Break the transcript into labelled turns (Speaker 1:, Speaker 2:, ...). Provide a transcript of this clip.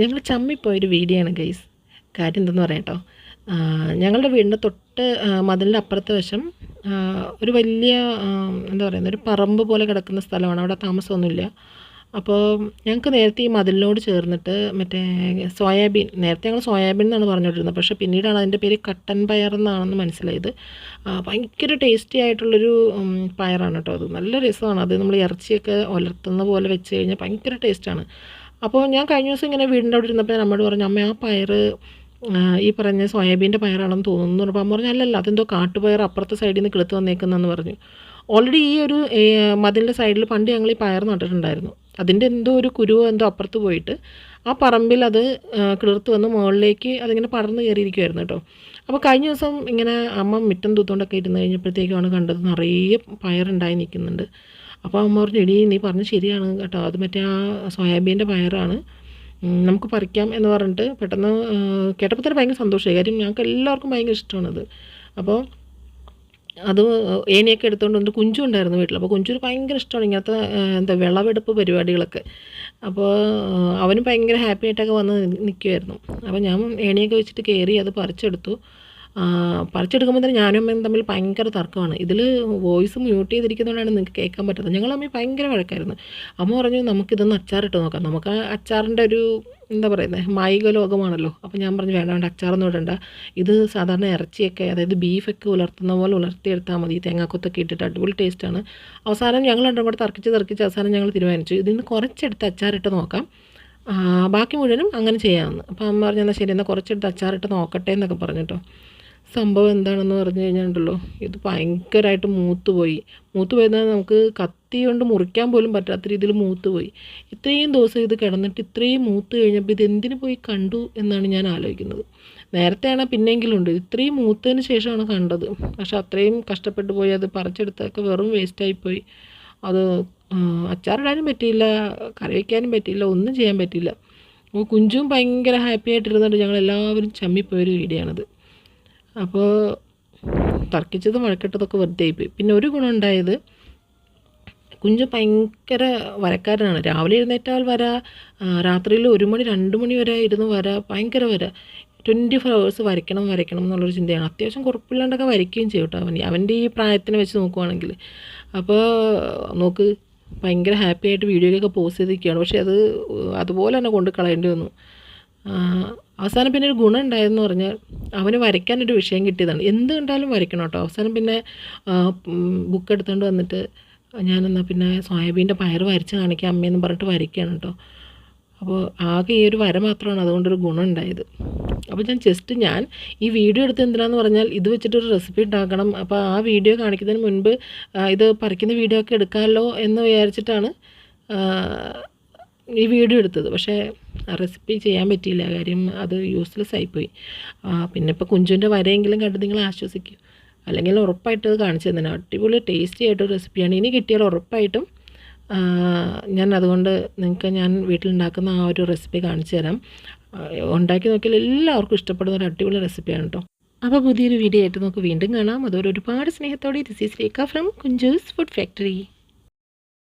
Speaker 1: ഞങ്ങൾ ചമ്മിപ്പോയൊരു വീഡിയോ ആണ് ഗൈസ് കാര്യം എന്തെന്ന് പറയട്ടോ ഞങ്ങളുടെ വീടിന്റെ തൊട്ട് മതിലിന്റെ അപ്പുറത്തെ വശം ഒരു വലിയ എന്താ പറയുന്നത് ഒരു പറമ്പ് പോലെ കിടക്കുന്ന സ്ഥലമാണ്. അവിടെ താമസമൊന്നുമില്ല. അപ്പോൾ ഞങ്ങൾക്ക് നേരത്തെ ഈ മതിലിനോട് ചേർന്നിട്ട് മറ്റേ സോയാബീൻ നേരത്തെ ഞങ്ങൾ സോയാബീൻ എന്നാണ് പറഞ്ഞുകൊണ്ടിരുന്നത്. പക്ഷേ പിന്നീടാണ് അതിന്റെ പേര് കട്ടൻ പയർ എന്നാണെന്ന് മനസ്സിലായത്. ഭയങ്കര ടേസ്റ്റി ആയിട്ടുള്ളൊരു പയറാണ് കേട്ടോ അത്. നല്ല രസമാണ്. അത് നമ്മൾ ഇറച്ചിയൊക്കെ ഉലർത്തുന്ന പോലെ വെച്ച് കഴിഞ്ഞാൽ ഭയങ്കര ടേസ്റ്റാണ്. അപ്പോൾ ഞാൻ കഴിഞ്ഞ ദിവസം ഇങ്ങനെ വീടിന്റെ അവിടെ ഇരുന്നപ്പോൾ അമ്മയോട് പറഞ്ഞു അമ്മ ആ പയർ ഈ പറഞ്ഞ സോയാബീന്റെ പയറാണെന്ന് തോന്നുന്നു. അപ്പോൾ അമ്മ പറഞ്ഞു അല്ലല്ല അതെന്തോ കാട്ടുപയർ അപ്പുറത്തെ സൈഡിൽ നിന്ന് കിളുത്ത് വന്നേക്കുന്നതെന്ന് പറഞ്ഞു. ഓൾറെഡി ഈ ഒരു മതിലിന്റെ സൈഡിൽ പണ്ട് ഞങ്ങൾ ഈ പയർ നട്ടിട്ടുണ്ടായിരുന്നു. അതിന്റെ എന്തോ ഒരു കുരുവോ എന്തോ അപ്പുറത്ത് പോയിട്ട് ആ പറമ്പിൽ അത് കിളിർത്ത് വന്ന് മുകളിലേക്ക് അതിങ്ങനെ പടർന്ന് കയറിയിരിക്കുമായിരുന്നു കേട്ടോ. അപ്പോൾ കഴിഞ്ഞ ദിവസം ഇങ്ങനെ അമ്മ മിറ്റം തൂത്തുകൊണ്ടൊക്കെ ഇരുന്ന് കഴിഞ്ഞപ്പോഴത്തേക്കാണ് കണ്ടത് നിറയെ പയറുണ്ടായി നിൽക്കുന്നുണ്ട്. അപ്പോൾ അമ്മ പറഞ്ഞു എടി നീ പറഞ്ഞ് ശരിയാണ് കേട്ടോ. അത് മറ്റേ ആ സോയാബീന്റെ പയറാണ്. നമുക്ക് പറിക്കാം എന്ന് പറഞ്ഞിട്ട് പെട്ടെന്ന് കേട്ടപ്പോൾ തന്നെ ഭയങ്കര സന്തോഷമായി. കാര്യം ഞങ്ങൾക്ക് എല്ലാവർക്കും ഭയങ്കര ഇഷ്ടമാണത്. അപ്പോൾ അത് ഏണിയൊക്കെ എടുത്തുകൊണ്ട് വന്നിട്ട് കുഞ്ചു ഉണ്ടായിരുന്നു വീട്ടിൽ അപ്പോൾ കുഞ്ചു ഭയങ്കര ഇഷ്ടമാണ് ഇങ്ങനത്തെ എന്താ വിളവെടുപ്പ് പരിപാടികളൊക്കെ. അപ്പോൾ അവനും ഭയങ്കര ഹാപ്പി ആയിട്ടൊക്കെ വന്ന് നിൽക്കുമായിരുന്നു അപ്പോൾ ഞാൻ ഏണിയൊക്കെ വെച്ചിട്ട് കയറി അത് പറിച്ചെടുത്തു. പറിച്ചെടുക്കുമ്പോൾ തന്നെ ഞാനും അമ്മയും തമ്മിൽ ഭയങ്കര തർക്കമാണ്. ഇതിൽ വോയിസ് മ്യൂട്ട് ചെയ്തിരിക്കുന്നതുകൊണ്ടാണ് നിങ്ങൾക്ക് കേൾക്കാൻ പറ്റുന്നത് ഞങ്ങൾ അമ്മ ഭയങ്കര വഴക്കായിരുന്നു. അമ്മ പറഞ്ഞു നമുക്കിതൊന്ന് അച്ചാറിട്ട് നോക്കാം. നമുക്ക് അച്ചാറിന്റെ ഒരു എന്താ പറയുന്നത് മായിക ലോകമാണല്ലോ. അപ്പോൾ ഞാൻ പറഞ്ഞു വേണ്ട വേണ്ട അച്ചാറൊന്നും ഇടണ്ട. ഇത് സാധാരണ ഇറച്ചിയൊക്കെ അതായത് ബീഫൊക്കെ ഉലർത്തുന്ന പോലെ ഉലർത്തിയെടുത്താൽ മതി. തേങ്ങാക്കൊത്തൊക്കെ ഇട്ടിട്ട് അടിപൊളി ടേസ്റ്റാണ് അവസാനം ഞങ്ങൾ രണ്ടും കൂടെ തർക്കിച്ച് തർക്കിച്ച് അവസാനം ഞങ്ങൾ തീരുമാനിച്ചു. ഇതിൽ നിന്ന് കുറച്ചെടുത്ത് അച്ചാറിട്ട് നോക്കാം. ബാക്കി മുഴുവനും അങ്ങനെ ചെയ്യാമെന്ന്. അപ്പോൾ അമ്മ പറഞ്ഞു എന്നാൽ ശരി എന്നാൽ കുറച്ചെടുത്ത് അച്ചാറിട്ട് നോക്കട്ടെ എന്നൊക്കെ പറഞ്ഞിട്ടോ സംഭവം എന്താണെന്ന് പറഞ്ഞു കഴിഞ്ഞാണ്ടല്ലോ ഇത് ഭയങ്കരമായിട്ട് മൂത്ത് പോയി. മൂത്ത് പോയെന്നാൽ നമുക്ക് കത്തി കൊണ്ട് മുറിക്കാൻ പോലും പറ്റാത്ത രീതിയിൽ മൂത്ത് പോയി. ഇത്രയും ദിവസം ഇത് കിടന്നിട്ട് ഇത്രയും മൂത്ത് കഴിഞ്ഞപ്പോൾ ഇത് എന്തിനു പോയി കണ്ടു എന്നാണ് ഞാൻ ആലോചിക്കുന്നത്. നേരത്തെയാണ് പിന്നെങ്കിലും ഉണ്ട് ഇത്രയും മൂത്തതിന് ശേഷമാണ് കണ്ടത്. പക്ഷെ അത്രയും കഷ്ടപ്പെട്ട് പോയി അത് പറിച്ചെടുത്തൊക്കെ വെറും വേസ്റ്റായിപ്പോയി അത് അച്ചാറിടാനും പറ്റിയില്ല കറി വയ്ക്കാനും പറ്റിയില്ല ഒന്നും ചെയ്യാൻ പറ്റിയില്ല. കുഞ്ചും ഭയങ്കര ഹാപ്പി ആയിട്ടിരുന്നിട്ട് ഞങ്ങൾ എല്ലാവരും ചമ്മിപ്പോയൊരു വീഡിയോ ആണത്. അപ്പോൾ തർക്കിച്ചത് വഴക്കിട്ടതൊക്കെ വെറുതെ ആയിപ്പോയി. പിന്നെ ഒരു ഗുണം ഉണ്ടായത് കുഞ്ചു ഭയങ്കര വരക്കാരനാണ്. രാവിലെ എഴുന്നേറ്റാൽ വര രാത്രിയിൽ ഒരു മണി രണ്ട് മണി വരെ ഇരുന്ന് വര ഭയങ്കര വര. ട്വന്റി ഫോർ ഹവേഴ്സ് വരയ്ക്കണം വരയ്ക്കണം എന്നുള്ളൊരു ചിന്തയാണ്. അത്യാവശ്യം കുഴപ്പമില്ലാണ്ടൊക്കെ വരയ്ക്കുകയും ചെയ്യും കേട്ടോ അവൻ അവന്റെ ഈ പ്രായത്തിനെ വെച്ച് നോക്കുവാണെങ്കിൽ. അപ്പോൾ നോക്ക് ഭയങ്കര ഹാപ്പി ആയിട്ട് വീഡിയോയിലൊക്കെ പോസ്റ്റ് ചെയ്തിരിക്കുകയാണ്. പക്ഷേ അത് അതുപോലെ തന്നെ കൊണ്ട് കളയേണ്ടി വന്നു. അവസാനം പിന്നെ ഒരു ഗുണം ഉണ്ടായെന്ന് പറഞ്ഞാൽ അവന് വരയ്ക്കാനൊരു വിഷയം കിട്ടിയതാണ്. എന്ത് കണ്ടാലും വരയ്ക്കണം കേട്ടോ. അവസാനം പിന്നെ ബുക്ക് എടുത്തുകൊണ്ട് വന്നിട്ട് ഞാനെന്നാൽ പിന്നെ സോയാബീന്റെ പയർ വരച്ച് കാണിക്കാം അമ്മയെന്ന് പറഞ്ഞിട്ട് വരയ്ക്കുകയാണ് കേട്ടോ. അപ്പോൾ ആകെ ഈ ഒരു വര മാത്രമാണ് അതുകൊണ്ടൊരു ഗുണം ഉണ്ടായത്. അപ്പോൾ ഞാൻ ജസ്റ്റ് ഞാൻ ഈ വീഡിയോ എടുത്ത് എന്തിനാന്ന് പറഞ്ഞാൽ ഇത് വെച്ചിട്ടൊരു റെസിപ്പി ഉണ്ടാക്കണം. അപ്പോൾ ആ വീഡിയോ കാണിക്കുന്നതിന് മുൻപ് ഇത് പറിക്കുന്ന വീഡിയോ ഒക്കെ എടുക്കാമല്ലോ എന്ന് വിചാരിച്ചിട്ടാണ് ഈ വീഡിയോ എടുത്തത്. പക്ഷേ റെസിപ്പി ചെയ്യാൻ പറ്റിയില്ല. കാര്യം അത് യൂസ്ലെസ് ആയിപ്പോയി. പിന്നെ ഇപ്പോൾ കുഞ്ചുവിന്റെ വരെയെങ്കിലും കണ്ട് നിങ്ങൾ ആശ്വസിക്കും. അല്ലെങ്കിൽ ഉറപ്പായിട്ട് അത് കാണിച്ചു തന്നെ അടിപൊളി ടേസ്റ്റി ആയിട്ടൊരു റെസിപ്പിയാണ് ഇനി കിട്ടിയാൽ ഉറപ്പായിട്ടും ഞാൻ അതുകൊണ്ട് നിങ്ങൾക്ക് ഞാൻ വീട്ടിലുണ്ടാക്കുന്ന ആ ഒരു റെസിപ്പി കാണിച്ചു തരാം. ഉണ്ടാക്കി നോക്കിയാൽ എല്ലാവർക്കും ഇഷ്ടപ്പെടുന്ന ഒരു അടിപൊളി റെസിപ്പിയാണ് കേട്ടോ അപ്പോൾ പുതിയൊരു വീഡിയോ ആയിട്ട് നമുക്ക് വീണ്ടും കാണാം. അതോടെ ഒരുപാട് സ്നേഹത്തോടെ. This is Rekha from Kunjus food factory